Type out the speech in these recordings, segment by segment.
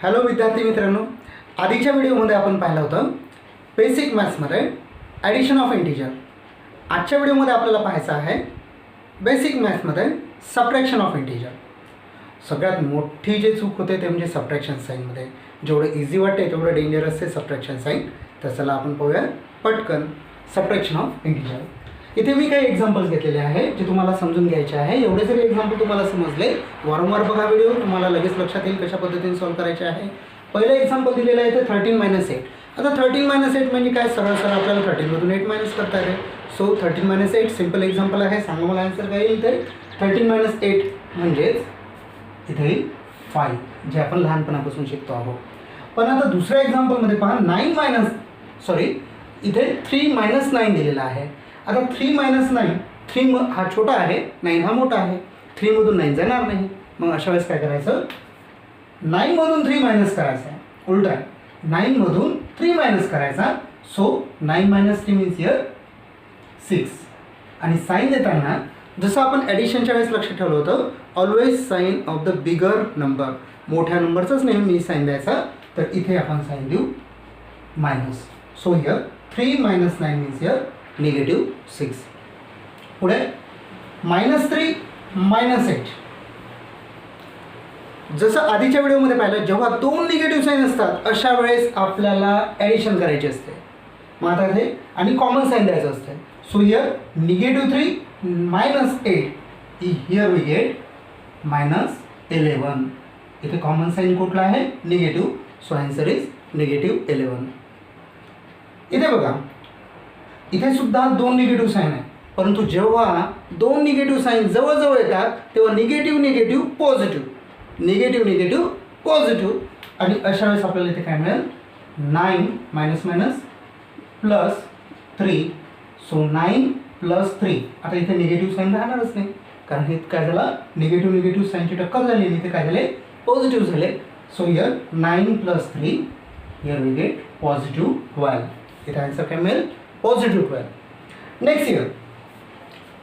Hello विद्यार्थी मित्रांनो आधीच्या व्हिडिओमध्ये आपण पाहिलं होतं बेसिक मॅथ्समध्ये ॲडिशन ऑफ इंटिजर आजच्या व्हिडिओमध्ये आपल्याला पाहायचं आहे बेसिक मॅथ्समध्ये सप्रॅक्शन ऑफ इंटिजर सगळ्यात मोठी जे चूक होते ते म्हणजे सप्रॅक्शन साईनमध्ये जेवढं इझी वाटते तेवढं डेंजरस आहे सप्रॅक्शन साईन तर चला आपण पाहूया पटकन सप्रॅक्शन ऑफ इंटिजर इथे मी काही एक्झाम्पल्स घेतलेले आहे जे तुम्हाला समजून घ्यायचे आहे. एवढे जरी एक्झाम्पल तुम्हाला समजले वारंवार बघा व्हिडिओ तुम्हाला लगेच लक्षात येईल कशा पद्धतीने सॉल्व्ह करायचे आहे. पहिलं एक्झाम्पल दिलेलं आहे ते थर्टीन मायनस एट आता थर्टीन मायनस एट म्हणजे काय? सरळ सरळ आपल्याला थर्टीनमधून एट मायनस करता येते. So thirteen minus eight simple example आहे. सांगा मला आन्सर काय येईल तर. थर्टीन मायनस एट म्हणजेच इथे येईल फाय जे आपण लहानपणापासून शिकतो आहोत. पण आता दुसऱ्या एक्झाम्पलमध्ये पहा नाईन मायनस सॉरी इथे थ्री मायनस नाईन दिलेला आहे. आता थ्री मायनस नाईन थ्री म हा छोटा आहे नाईन हा मोठा आहे. थ्रीमधून नाईन जाणार नाही. मग अशा वेळेस काय करायचं? नाईनमधून थ्री मायनस करायचं. आहे उलटा नाईनमधून थ्री मायनस करायचा. So nine minus three means here six आणि साईन देताना जसं आपण ॲडिशनच्या वेळेस लक्षात ठेवलं होतं always sign of the bigger number मोठ्या नंबरचाच नेहमी साईन द्यायचा. तर इथे आपण साईन देऊ minus so here three minus nine means here negative six पुढे मायनस थ्री मायनस एट जसं आधीच्या व्हिडिओमध्ये पाहिलं जेव्हा दोन निगेटिव्ह साईन असतात अशा वेळेस आपल्याला ॲडिशन करायचे असते. मग आता ते आणि कॉमन साईन द्यायचं असते. So here negative three minus eight here we get minus eleven इथे कॉमन साईन कुठला आहे? Negative so answer is negative eleven इथे बघा. इथे सुद्धा दोन निगेटिव्ह साईन आहे. परंतु जेव्हा दोन निगेटिव्ह साईन जवळजवळ येतात तेव्हा negative negative positive negative negative positive आणि अशा वेळेस आपल्याला इथे काय मिळेल? Nine minus minus plus three so nine plus three आता इथे निगेटिव्ह साईन राहणारच नाही. कारण हे काय झालं? निगेटिव्ह निगेटिव्ह साईनची टक्कर झाली आणि इथे काय झाले? पॉझिटिव्ह झाले. So here nine plus three here we get positive twelve इथे आन्सर काय मिळेल? पॉझिटिव्ह ट्वेल्व नेक्स्ट इयर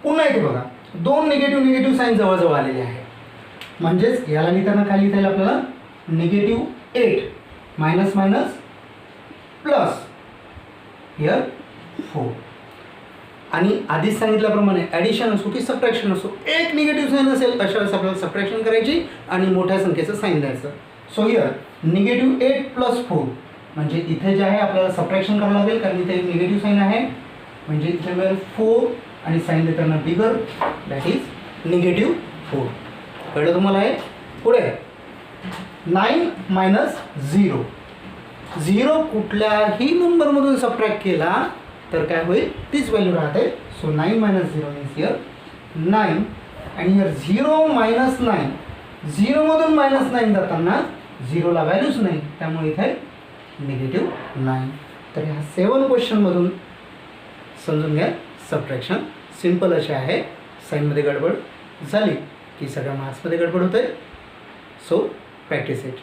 पुन्हा इथे बघा. दोन निगेटिव्ह निगेटिव्ह साईन जवळजवळ आलेले आहे म्हणजेच याला लिहिताना काय लिहिता येईल आपल्याला? Negative eight minus minus plus here four आणि आधीच सांगितल्याप्रमाणे ॲडिशन असो की सप्रॅक्शन असो एक निगेटिव्ह साईन असेल अशा वेळेस आपल्याला सप्रॅक्शन करायची आणि मोठ्या संख्येचं साईन द्यायचं. So here negative eight plus four म्हणजे इथे जे आहे आपल्याला सबट्रॅक्शन करावं लागेल कारण इथे एक निगेटिव्ह साईन आहे. म्हणजे इथे मिळेल फोर आणि साईन देताना bigger that is negative four कळलं तुम्हाला आहे पुढे. नाईन मायनस झिरो झिरो कुठल्याही नंबरमधून सबट्रॅक्ट केला तर काय होईल? तीच व्हॅल्यू राहते. So nine minus zero means here nine आणि हिअर झिरो मायनस नाईन झिरोमधून मायनस नाईन जाताना झिरोला व्हॅल्यूच नाही. त्यामुळे इथे निगेटिव्ह नाईन तर ह्या सेवन क्वेश्चनमधून समजून घ्या. सबट्रॅक्शन सिंपल असे आहे. साईनमध्ये गडबड झाली की सगळ्या मार्क्समध्ये गडबड होते सो प्रॅक्टिस इट